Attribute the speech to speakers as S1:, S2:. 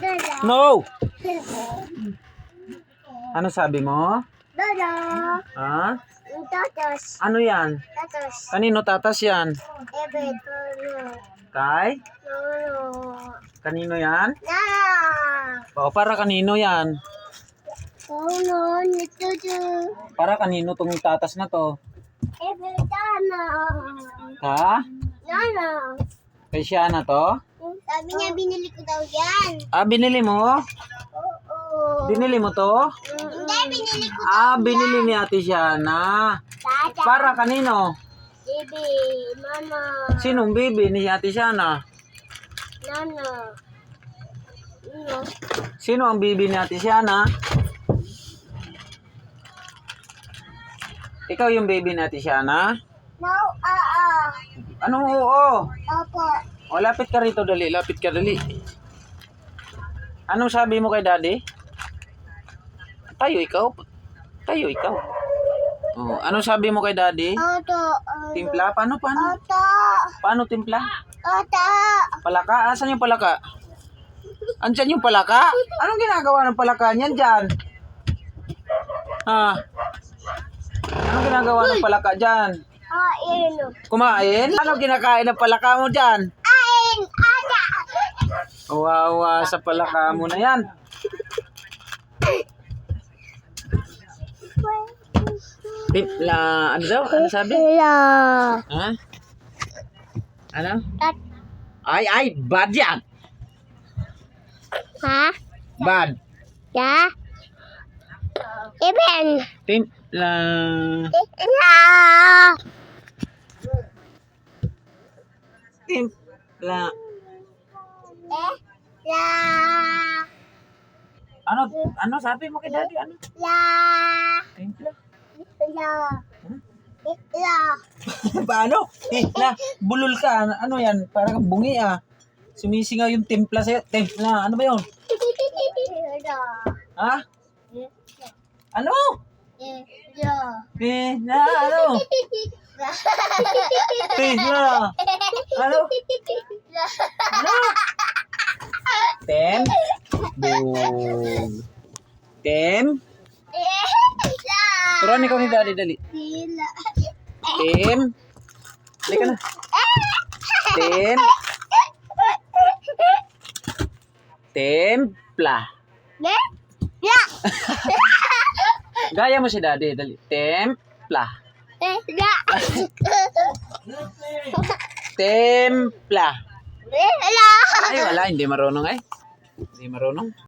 S1: Dada.
S2: No! Ano sabi mo?
S1: Dada.
S2: Ha?
S1: Tatas.
S2: Ano yan?
S1: Tatas.
S2: Kanino tatas yan?
S1: Ebe. Tono.
S2: Kay?
S1: Tono.
S2: Kanino yan?
S1: Na.
S2: O, para kanino yan?
S1: Nitutu.
S2: Para kanino tong tatas na to? Ha?
S1: Nana.
S2: Kay siya na to?
S1: Sabi niya binili ko daw yan.
S2: Ah, binili mo?
S1: Oo.
S2: Binili mo to?
S1: Hindi, binili ko
S2: Ah, binili ni Ate Siana.
S1: Tata.
S2: Para kanino?
S1: Ebe. Mama.
S2: Sinong bibi ni Ate Siana?
S1: Nana.
S2: Sino ang bibi ni Ate Siana? Ikaw yung baby ni Ate Siana?
S1: No, ah, ah.
S2: Anong oo?
S1: Opo.
S2: O, lapit ka rito, dali. Lapit ka, dali. Anong sabi mo kay daddy? Tayo, ikaw. Tayo, ikaw. Oh, anong sabi mo kay daddy?
S1: Oto.
S2: Timpla? Paano, paano?
S1: Oto.
S2: Paano timpla?
S1: Oto.
S2: Palaka? Asan yung palaka? Andyan yung palaka? Anong ginagawa ng palaka niyan dyan? Ha? Ginagawa ng palaka dyan?
S1: Ain.
S2: Kumain? Anong kinakain ng palaka mo dyan?
S1: Ain. Ada.
S2: Wawa sa palaka mo na yan. Timpla, ano daw? Ano sabi?
S1: Hello.
S2: Ha? Ano? Ay, ay, bad yan.
S1: Ha?
S2: Bad.
S1: Ya. Iben.
S2: Timpla. Timpla.
S1: Eh. La.
S2: Ano, ano sabi mo kay daddy? Ano?
S1: La.
S2: Timpla.
S1: La. La.
S2: Paano? Timpla. Bulol ka. Ano yan? Parang bungi ah. Sumisingaw yung timpla sa'yo. Timpla. Ano ba yun? Ha? Ano? Eh, na, ano? Timpla. Ano? Ano? Tem? Bug. Tem? Turuan ikaw ni daddy, dali. Tem? Dali ka na. Tem? Templa.
S1: Ne? Ya.
S2: Gaya mo si daddy, dali. Templa.
S1: Eh.
S2: Templa.
S1: Eh, hello.
S2: Ay, wala. Hindi marunong ay. Hindi marunong.